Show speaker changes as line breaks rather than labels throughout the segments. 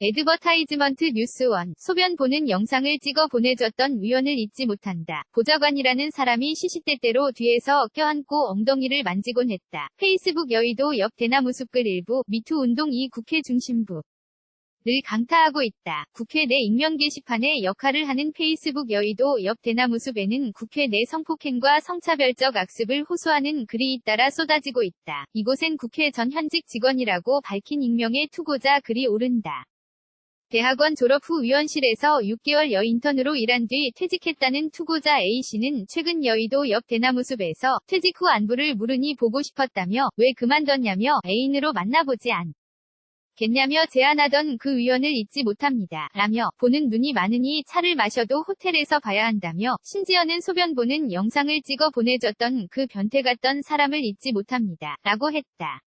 에드버타이즈먼트 뉴스원 소변 보는 영상을 찍어 보내줬던 위원을 잊지 못한다. 보좌관이라는 사람이 시시때때로 뒤에서 껴안고 엉덩이를 만지곤 했다. 페이스북 여의도 옆 대나무 숲글 일부 미투 운동 이 국회 중심부 를 강타하고 있다. 국회 내 익명 게시판에 역할을 하는 페이스북 여의도 옆 대나무숲에는 국회 내 성폭행과 성차별적 악습을 호소하는 글이 잇따라 쏟아지고 있다. 이곳엔 국회 전 현직 직원이라고 밝힌 익명의 투고자 글이 오른다. 대학원 졸업 후 위원실에서 6개월 여 인턴으로 일한 뒤 퇴직했다는 투고자 A씨는 최근 여의도 옆 대나무숲에서 퇴직 후 안부를 물으니 보고 싶었다며 왜 그만뒀냐며 애인으로 만나보지 않. 겠냐며 제안하던 그 위원을 잊지 못합니다. 라며 보는 눈이 많으니 차를 마셔도 호텔에서 봐야 한다며 심지어는 소변 보는 영상을 찍어 보내줬던 그 변태 같던 사람을 잊지 못합니다. 라고 했다.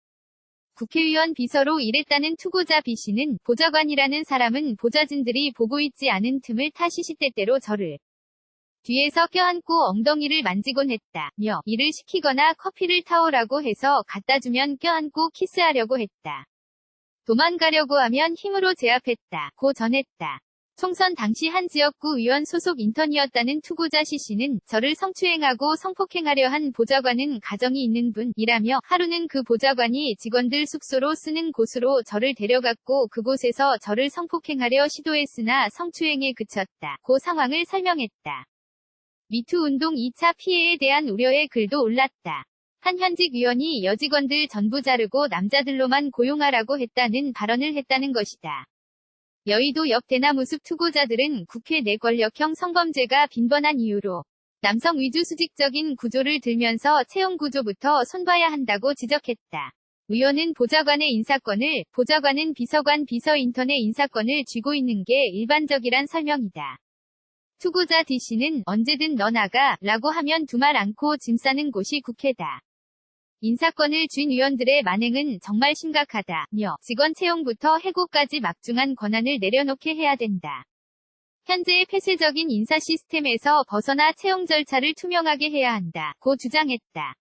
국회의원 비서로 일했다는 투고자 B씨는 보좌관이라는 사람은 보좌진들이 보고 있지 않은 틈을 타 시시 때때로 저를 뒤에서 껴안고 엉덩이를 만지곤 했다. 며 일을 시키거나 커피를 타오라고 해서 갖다 주면 껴안고 키스하려고 했다. 도망가려고 하면 힘으로 제압했다. 고 전했다. 총선 당시 한 지역구 의원 소속 인턴이었다는 투고자 C씨는 저를 성추행하고 성폭행하려 한 보좌관은 가정이 있는 분이라며 하루는 그 보좌관이 직원들 숙소로 쓰는 곳으로 저를 데려갔고 그곳에서 저를 성폭행하려 시도했으나 성추행에 그쳤다. 고 상황을 설명했다. 미투 운동 2차 피해에 대한 우려의 글도 올랐다. 한 현직 위원이 여직원들 전부 자르고 남자들로만 고용하라고 했다는 발언을 했다는 것이다. 여의도 옆 대나무숲 투고자들은 국회 내 권력형 성범죄가 빈번한 이유로 남성 위주 수직적인 구조를 들면서 채용 구조부터 손봐야 한다고 지적했다. 의원은 보좌관의 인사권을, 보좌관은 비서관 비서인턴의 인사권을 쥐고 있는 게 일반적이란 설명이다. 투고자 D씨는 언제든 너 나가 라고 하면 두 말 않고 짐 싸는 곳이 국회다. 인사권을 쥔 의원들의 만행은 정말 심각하다며 직원 채용부터 해고까지 막중한 권한을 내려놓게 해야 된다. 현재의 폐쇄적인 인사 시스템에서 벗어나 채용 절차를 투명하게 해야 한다. 고 주장했다.